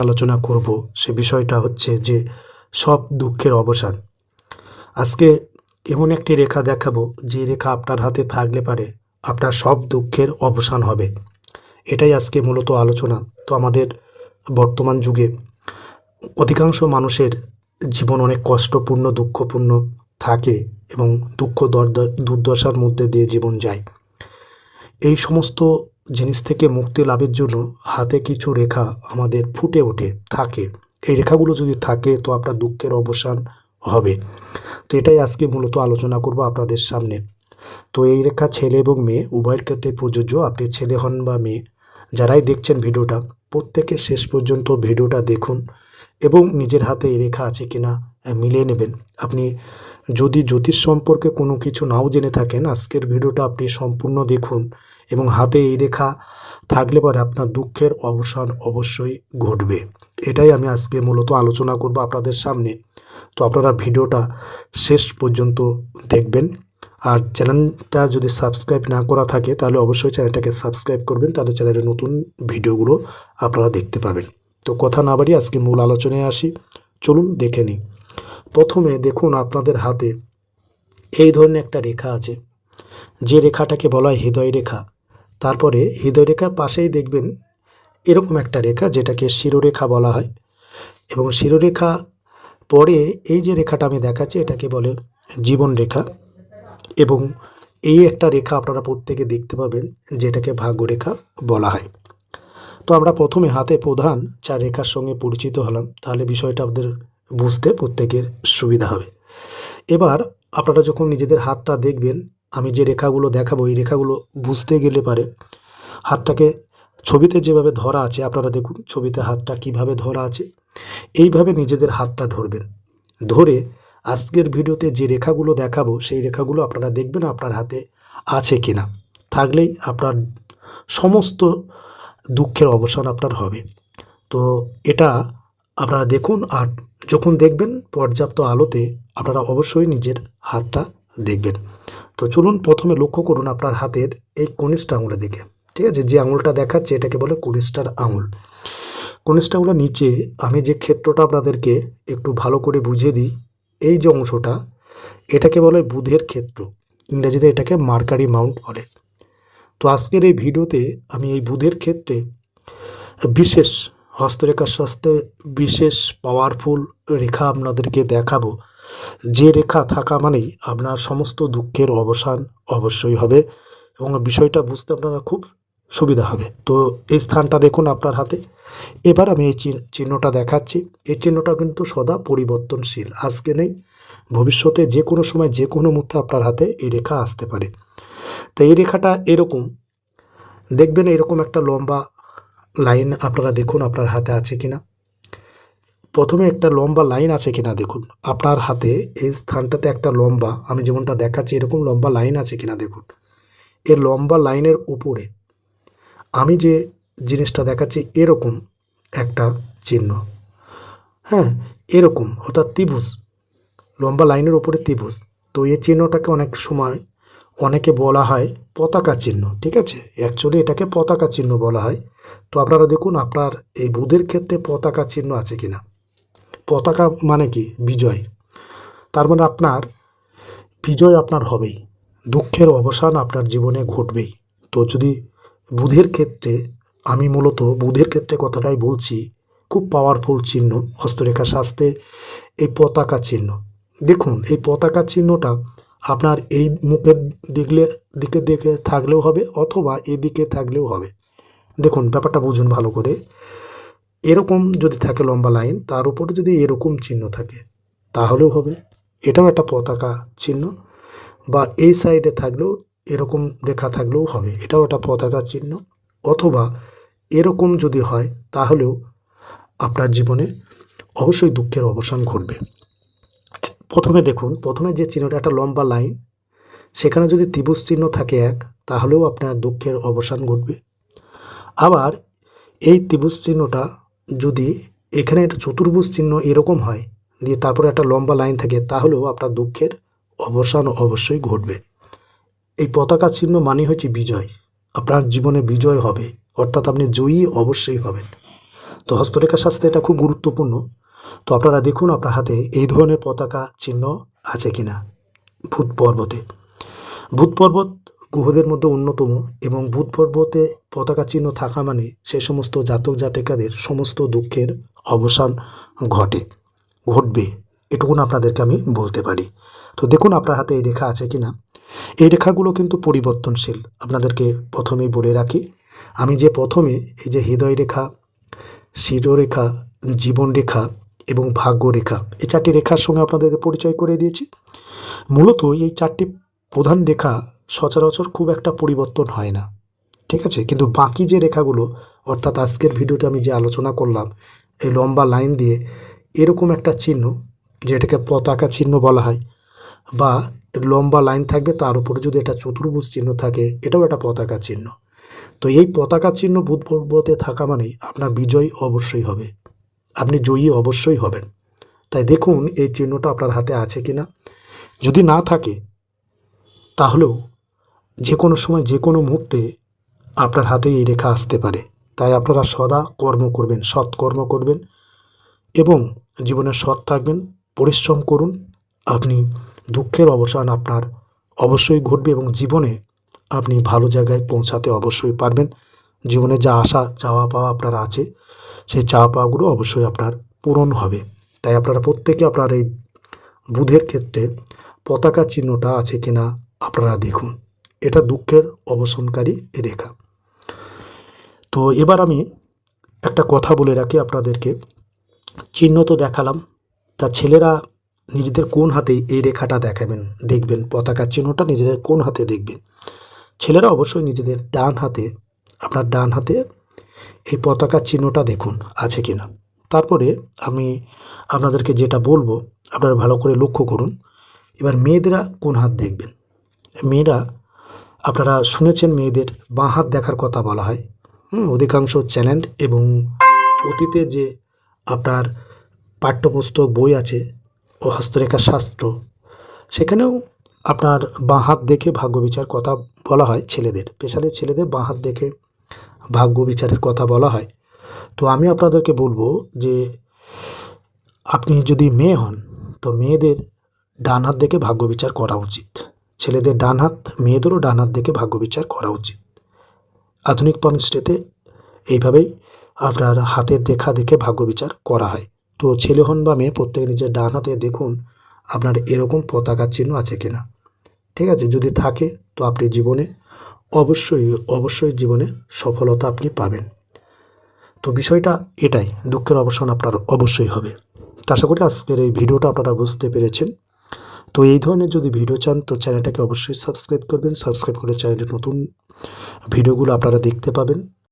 আলোচনা করব সে বিষয়টা হচ্ছে যে সব দুঃখের অবসান। আজকে এমন একটি রেখা দেখাবো যে রেখা আপনার হাতে থাকলে পারে আপনার সব দুঃখের অবসান হবে। এটাই আজকে মূলত আলোচনা। তো আমাদের বর্তমান যুগে অধিকাংশ মানুষের জীবন অনেক কষ্টপূর্ণ, দুঃখপূর্ণ থাকে এবং দুঃখ দরদ- দুর্দশার মধ্যে দিয়ে জীবন যায়। এই সমস্ত জিনিস থেকে মুক্তি লাভের জন্য হাতে কিছু রেখা আমাদের ফুটে ওঠে, থাকে। এই রেখাগুলো যদি থাকে, তো আপনার দুঃখের অবসান হবে। তো এটাই আজকে মূলত আলোচনা করব আপনাদের সামনে। তো এই রেখা ছেলে এবং মেয়ে, উভয়ের ক্ষেত্রে প্রযোজ্য। আপনি ছেলে হন বা মেয়ে, যারাই দেখছেন ভিডিওটা, প্রত্যেকে শেষ পর্যন্ত ভিডিওটা দেখুন এবং নিজের হাতে এই রেখা আছে কিনা মিলিয়ে নেবেন। আপনি যদি জ্যোতিষ সম্পর্কে কোনো কিছু নাও জেনে থাকেন, আজকের ভিডিওটা আপনি সম্পূর্ণ দেখুন। এবং হাতে এই রেখা থাকলে পরে আপনার দুঃখের অবসান অবশ্যই ঘটবে। এটাই আমি আজকে মূলত আলোচনা করব আপনাদের সামনে। তো আপনারা ভিডিওটা শেষ পর্যন্ত দেখবেন। আর চ্যানেলটা যদি সাবস্ক্রাইব না করা থাকে, তাহলে অবশ্যই চ্যানেলটাকে সাবস্ক্রাইব করবেন। তাহলে চ্যানেলের নতুন ভিডিওগুলো আপনারা দেখতে পাবেন। তো কথা না বাড়িয়ে আজকে মূল আলোচনায় আসি। চলুন দেখে নিই। প্রথমে দেখুন আপনাদের হাতে এই ধরনের একটা রেখা আছে। যে রেখাটাকে বলা হয় হৃদয় রেখা। তারপরে হৃদয়রেখার পাশেই দেখবেন এরকম একটা রেখা যেটাকে শিরোরেখা বলা হয় এবং শিরোরেখা পরে এই যে রেখাটা আমি দেখাচ্ছি এটাকে বলে জীবন রেখা এবং এই একটা রেখা আপনারা প্রত্যেকে দেখতে পাবেন যেটাকে ভাগ্যরেখা বলা হয়। তো আমরা প্রথমে হাতে প্রধান চার রেখার সঙ্গে পরিচিত হলাম, তাহলে বিষয়টা আপনাদের বুঝতে প্রত্যেকের সুবিধা হবে। এবার আপনারা যখন নিজেদের হাতটা দেখবেন আমি যে রেখাগুলো দেখাবো, এই রেখাগুলো বুঝতে গেলে পারে। হাতটাকে ছবিতে যেভাবে ধরা আছে, আপনারা দেখুন ছবিতে হাতটা কীভাবে ধরা আছে। এইভাবে নিজেদের হাতটা ধরবেন। ধরে আজকের ভিডিওতে যে রেখাগুলো দেখাবো, সেই রেখাগুলো আপনারা দেখবেন আপনার হাতে আছে কিনা। থাকলেই আপনার সমস্ত দুঃখের অবসান আপনার হবে। তো এটা আপনারা দেখুন আর যখন দেখবেন পর্যাপ্ত আলোতে আপনারা অবশ্যই নিজের হাতটা দেখবেন। তো চলুন প্রথমে লক্ষ্য করুন আপনার হাতের এই কনিষ্ঠ আঙুলের দিকে, ঠিক আছে? যে আঙুলটা দেখাচ্ছে এটাকে বলে কনিষ্ঠার আঙুল। কনিষ্ঠ আঙুলের নিচে আমি যে ক্ষেত্রটা আপনাদেরকে একটু ভালো করে বুঝিয়ে দিই, এই যে অংশটা, এটাকে বলে বুধের ক্ষেত্র। ইংরেজিতে এটাকে মার্কারি মাউন্ট বলে। তো আজকের এই ভিডিওতে আমি এই বুধের ক্ষেত্রে বিশেষ হস্তরেখার শাস্ত্রে বিশেষ পাওয়ারফুল রেখা আপনাদেরকে দেখাবো। যে রেখা থাকা মানেই আপনার সমস্ত দুঃখের অবসান অবশ্যই হবে এবং বিষয়টা বুঝতে আপনারা খুব সুবিধা হবে। তো এই স্থানটা দেখুন আপনার হাতে। এবার আমি এই চিহ্নটা দেখাচ্ছি। এই চিহ্নটা কিন্তু সদা পরিবর্তনশীল। আজকে নেই, ভবিষ্যতে যে কোনো সময় যে কোনো মুহূর্তে আপনার হাতে এই রেখা আসতে পারে। তো এই রেখাটা এরকম। দেখবেন এরকম একটা লম্বা লাইন আপনারা দেখুন আপনার হাতে আছে কিনা। প্রথমে একটা লম্বা লাইন আছে কিনা দেখুন। আপনার হাতে এই স্থানটাতে একটা লম্বা, আমি যেমনটা দেখাচ্ছি, এরকম লম্বা লাইন আছে কিনা দেখুন। এর লম্বা লাইনের উপরে আমি যে জিনিসটা দেখাচ্ছি, এরকম একটা চিহ্ন। হ্যাঁ এরকম অর্থাৎ ত্রিভুজ। লম্বা লাইনের উপরে ত্রিভুজ। তো এই চিহ্নটাকে অনেক সময় অনেকে বলা হয় পতাকা চিহ্ন, ঠিক আছে? অ্যাকচুয়ালি এটাকে পতাকা চিহ্ন বলা হয়। তো আপনারা দেখুন, আপনার এই বুধের ক্ষেত্রে পতাকা চিহ্ন আছে কিনা। পতাকা মানে কি? বিজয়। তার মানে আপনার বিজয় আপনার হবেই। দুঃখের অবসান আপনার জীবনে ঘটবেই। তো যদি বুধের ক্ষেত্রে, আমি মূলত বুধের ক্ষেত্রে কথাটাই বলছি, খুব পাওয়ারফুল চিহ্ন, হস্তরেখা শাস্ত্রে এই পতাকা চিহ্ন। দেখুন, এই পতাকা চিহ্নটা আপনার এই মুখের দিকলে দিকে দিকে থাকলেও হবে অথবা এদিকে থাকলেও হবে। দেখুন, ব্যাপারটা বুঝুন ভালো করে। এরকম যদি থাকে লম্বা লাইন, তার উপরে যদি এরকম চিহ্ন থাকে, তাহলেও হবে। এটাও একটা পতাকা চিহ্ন বা এই সাইডে থাকলেও এরকম রেখা থাকলেও হবে। এটাও একটা পতাকা চিহ্ন। অথবা এরকম যদি হয়, তাহলেও আপনার জীবনে অবশ্যই দুঃখের অবসান ঘটবে। প্রথমে দেখুন, প্রথমে যে চিহ্নটা, একটা লম্বা লাইন, সেখানে যদি ত্রিভুজ চিহ্ন থাকে এক, তাহলেও আপনার দুঃখের অবসান ঘটবে। আবার এই ত্রিভুজ চিহ্নটা যদি এখানে একটা চতুর্ভুজ চিহ্ন এরকম হয়, দিয়ে তারপরে একটা লম্বা লাইন থাকে, তাহলেও আপনার দুঃখের অবসান অবশ্যই ঘটবে। এই পতাকা চিহ্ন মানে হচ্ছে বিজয়। আপনার জীবনে বিজয় হবে, অর্থাৎ আপনি জয়ী অবশ্যই হবেন। তো হস্তরেখা শাস্ত্রে এটা খুব গুরুত্বপূর্ণ। তো আপনারা দেখুন আপনার হাতে এই ধরনের পতাকা চিহ্ন আছে কিনা। ভূত পর্বতে। ভূত পর্বত গ্রহদের মধ্যে অন্যতম এবং ভূত পর্বতে পতাকা চিহ্ন থাকা মানে সে সমস্ত জাতক জাতিকাদের সমস্ত দুঃখের অবসান ঘটে, ঘটবে, এটুকুন আপনাদেরকে আমি বলতে পারি। তো দেখুন আপনার হাতে এই রেখা আছে কি না এই রেখাগুলো কিন্তু পরিবর্তনশীল। আপনাদেরকে প্রথমেই বলে রাখি, আমি যে প্রথমে এই যে হৃদয় রেখা, শিরোরেখা, জীবন রেখা এবং ভাগ্য রেখা, এই চারটি রেখার সঙ্গে আপনাদেরকে পরিচয় করে দিয়েছি। মূলত এই চারটি প্রধান রেখা সচরাচর খুব একটা পরিবর্তন হয় না। ঠিক আছে? কিন্তু বাকি যে রেখাগুলো, অর্থাৎ আজকের ভিডিওতে আমি যে আলোচনা করলাম, এই লম্বা লাইন দিয়ে, এরকম একটা চিহ্ন, যেটাকে পতাকা চিহ্ন বলা হয়, বা লম্বা লাইন থাকবে, তার উপরে যদি একটা চতুর্ভুজ চিহ্ন থাকে, এটাও একটা পতাকা চিহ্ন। তো এই পতাকা চিহ্ন বুধ পর্বতে থাকা মানেই আপনার বিজয় অবশ্যই হবে। আপনি জয়ী অবশ্যই হবেন। তাই দেখুন, এই চিহ্নটা আপনার হাতে আছে কি না যদি না থাকে, তাহলেও যে কোনো সময় যে কোনো মুহূর্তে আপনার হাতে এই রেখা আসতে পারে। তাই আপনারা সদা কর্ম করবেন সৎ কর্ম করবেন এবং জীবনে সৎ থাকবেন, পরিশ্রম করুন। আপনি দুঃখের অবসান আপনার অবশ্যই ঘটবে এবং জীবনে আপনি ভালো জায়গায় পৌঁছাতে অবশ্যই পারবেন। জীবনে যা আশা, চাওয়া, পাওয়া আপনার আছে, সেই চাওয়া, পাওয়াগুলো অবশ্যই আপনার পূরণ হবে। তাই আপনারা প্রত্যেকে আপনার এই বুধের ক্ষেত্রে পতাকা চিহ্নটা আছে কিনা আপনারা দেখুন। এটা দুঃখের অবসানকারী রেখা। তো এবার আমি একটা কথা বলে রাখি আপনাদেরকে। চিহ্ন তো দেখালাম, তা ছেলেরা নিজেদের কোন হাতে এই রেখাটা দেখাবেন, দেখবেন, পতাকার চিহ্নটা নিজেদের কোন হাতে দেখবেন? ছেলেরা অবশ্যই নিজেদের ডান হাতে, আপনার ডান হাতে এই পতাকার চিহ্নটা দেখুন, আছে কিনা। তারপরে আমি আপনাদেরকে যেটা বলব, আপনারা ভালো করে লক্ষ্য করুন, এবার মেয়েদেরা কোন হাত দেখবেন? মেয়েরা আপনারা শুনেছেন মেয়েদের বাঁ হাত দেখার কথা বলা হয়। অধিকাংশ চ্যানেল এবং অতীতে যে আপনার পাঠ্যপুস্তক, বই আছে, ও হস্তরেখা শাস্ত্র, সেখানেও আপনার বাঁ হাত দেখে ভাগ্য বিচার কথা বলা হয় ছেলেদের। স্পেশালি ছেলেদের বাঁ হাত দেখে ভাগ্য বিচারের কথা বলা হয়। তো আমি আপনাদেরকে বলব যে, আপনি যদি মেয়ে হন, তো মেয়েদের ডান হাত দেখে ভাগ্য বিচার করা উচিত। ছেলেদের ডান হাত, মেয়েদেরও ডান হাত দেখে ভাগ্য বিচার করা উচিত। আধুনিক পঞ্চেতে এইভাবেই আপনার হাতের দেখা দেখে ভাগ্য বিচার করা হয়। তো ছেলে হন বা মেয়ে, প্রত্যেকে নিজের ডান হাতে দেখুন আপনার এরকম পতাকা চিহ্ন আছে কিনা। ঠিক আছে, যদি থাকে তো আপনি জীবনে অবশ্যই অবশ্যই জীবনে সফলতা আপনি পাবেন। তো বিষয়টা এটাই, দুঃখের অবসান আপনার অবশ্যই হবে। আশা করি আজকের এই ভিডিওটা আপনারা বুঝতে পেরেছেন। তো এই ধরনের যদি ভিডিও চান, তো চ্যানেলটাকে অবশ্যই সাবস্ক্রাইব করবেন। সাবস্ক্রাইব করে চ্যানেলের নতুন ভিডিওগুলো আপনারা দেখতে পাবেন।